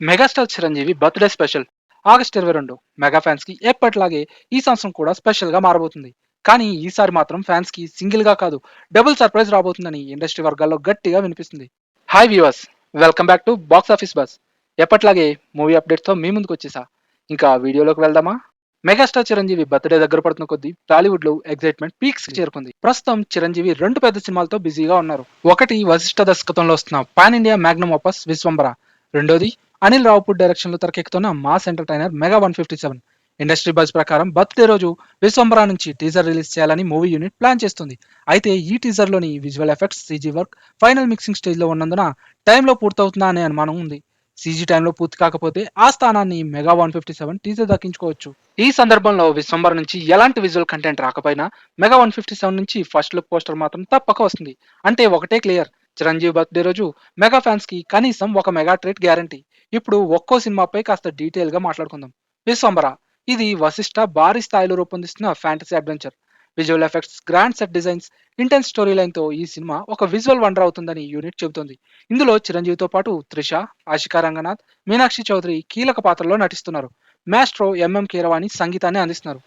Megastar Chiranjeevi birthday special. August ఇరవై రెండు mega ఫ్యాన్స్కి ఎప్పటిలాగే ఈ సంవత్సరం కూడా స్పెషల్గా మారబోతుంది. కానీ ఈసారి మాత్రం ఫ్యాన్స్కి సింగిల్గా కాదు డబుల్ సర్ప్రైజ్ రాబోతుందని ఇండస్ట్రీ వర్గాల్లో గట్టిగా వినిపిస్తుంది. Hi viewers welcome back to box office buzz. ఎప్పట్లాగే మూవీ అప్డేట్స్తో మీ ముందుకు వచ్చేసా. ఇంకా వీడియోలోకి వెళ్దామా? మెగాస్టార్ చిరంజీవి బర్త్డే దగ్గర పడుతున్న కొద్దీ టాలీవుడ్లో ఎగ్జైట్మెంట్ పీక్స్ చేరుకుంది. ప్రస్తుతం చిరంజీవి రెండు పెద్ద సినిమాలతో బిజీగా ఉన్నారు. ఒకటి వశిష్ఠ దర్శకత్వంలో వస్తున్న pan India magnum opus Vishwambhara రెండోది అనిల్ రావుపూర్ డైరెక్షన్లో తెరకెక్కుతున్న mass entertainer mega one fifty seven. Industry buzz ప్రకారం బర్త్డే రోజు విశ్వంబరా నుంచి టీజర్ రిలీజ్ చేయాలని మూవీ యూనిట్ ప్లాన్ చేస్తుంది. అయితే ఈ టీజర్లోని visual effects CG work final mixing స్టేజ్లో ఉన్నందున టైంలో పూర్తవుతుందా అనే అనుమానం ఉంది. సీజీ టైంలో పూర్తి కాకపోతే ఆ స్థానాన్ని mega one fifty seven teaser దక్కించుకోవచ్చు. ఈ సందర్భంలో విశ్వంబర్ నుంచి ఎలాంటి విజువల్ కంటెంట్ రాకపోయినా మెగా వన్ ఫిఫ్టీ సెవెన్ నుంచి ఫస్ట్ లుక్ పోస్టర్ మాత్రం తప్పక వస్తుంది. అంటే ఒకటే క్లియర్ చిరంజీవి బర్త్డే రోజు మెగా ఫ్యాన్స్కి కనీసం ఒక మెగా ట్రీట్ గ్యారంటీ ఇప్పుడు ఒక్కో సినిమాపై కాస్త డీటెయిల్గా మాట్లాడుకుందాం. విశ్వంబర ఇది వశిష్ట భారీ స్థాయిలో రూపొందిస్తున్న fantasy adventure visual effects grand set designs intense story లైన్తో ఈ సినిమా ఒక విజువల్ వండర్ అవుతుందని యూనిట్ చెబుతోంది. ఇందులో చిరంజీవితో పాటు త్రిష ఆశికా రంగనాథ్ మీనాక్షి చౌదరి కీలక పాత్రలో నటిస్తున్నారు. మాస్ట్రో ఎంఎం కీరవాణి సంగీతాన్ని అందిస్తున్నారు.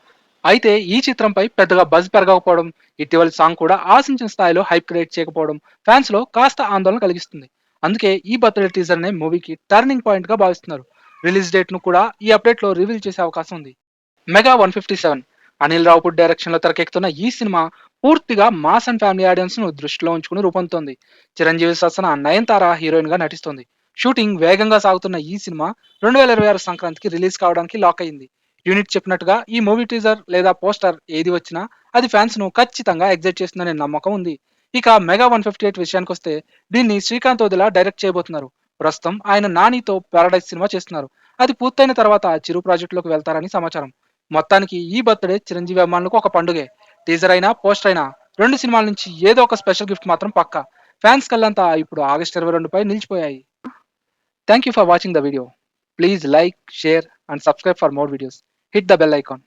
అయితే ఈ చిత్రంపై పెద్దగా బజ్ పెరగకపోవడం ఇటీవలి సాంగ్ కూడా ఆశించిన స్థాయిలో హైప్ క్రియేట్ చేయకపోవడం ఫ్యాన్స్లో కాస్త ఆందోళన కలిగిస్తుంది. అందుకే ఈ బర్త్డే టీజర్ నే మూవీకి టర్నింగ్ పాయింట్గా భావిస్తున్నారు. రిలీజ్ డేట్ను కూడా ఈ అప్డేట్లో రివీల్ చేసే అవకాశం ఉంది. Mega one fifty seven. Anil Ravipudi డైరెక్షన్లో తెరకెక్కుతున్న ఈ సినిమా పూర్తిగా మాస్ అండ్ ఫ్యామిలీ ఆడియన్స్ను దృష్టిలో ఉంచుకుని రూపొందుతోంది. చిరంజీవి సరసన నయనతార హీరోయిన్గా నటిస్తుంది. షూటింగ్ వేగంగా సాగుతున్న ఈ సినిమా రెండు వేల ఇరవై ఆరు సంక్రాంతికి రిలీజ్ కావడానికి లాక్ అయింది యూనిట్ చెప్పినట్టుగా ఈ మూవీ టీజర్ లేదా పోస్టర్ ఏది వచ్చినా అది ఫ్యాన్స్ను ఖచ్చితంగా ఎగ్జైట్ చేస్తుందనే నమ్మకం ఉంది. ఇక మెగా వన్ ఫిఫ్టీ ఎయిట్ విషయానికి వస్తే దీన్ని శ్రీకాంత్ వదిలా డైరెక్ట్ చేయబోతున్నారు. ప్రస్తుతం ఆయన నానితో పారడైజ్ సినిమా చేస్తున్నారు. అది పూర్తయిన తర్వాత చిరు ప్రాజెక్టులోకి వెళ్తారని సమాచారం. మొత్తానికి ఈ బర్త్డే చిరంజీవి అభిమానులకు ఒక పండుగే. టీజర్ అయినా పోస్టర్ అయినా రెండు సినిమాల నుంచి ఏదో ఒక స్పెషల్ గిఫ్ట్ మాత్రం పక్కా. ఫ్యాన్స్ కల్లంతా ఇప్పుడు ఆగస్ట్ ఇరవై రెండుపై నిలిచిపోయాయి. Thank you for watching the video please like share and subscribe for more videos hit the bell icon.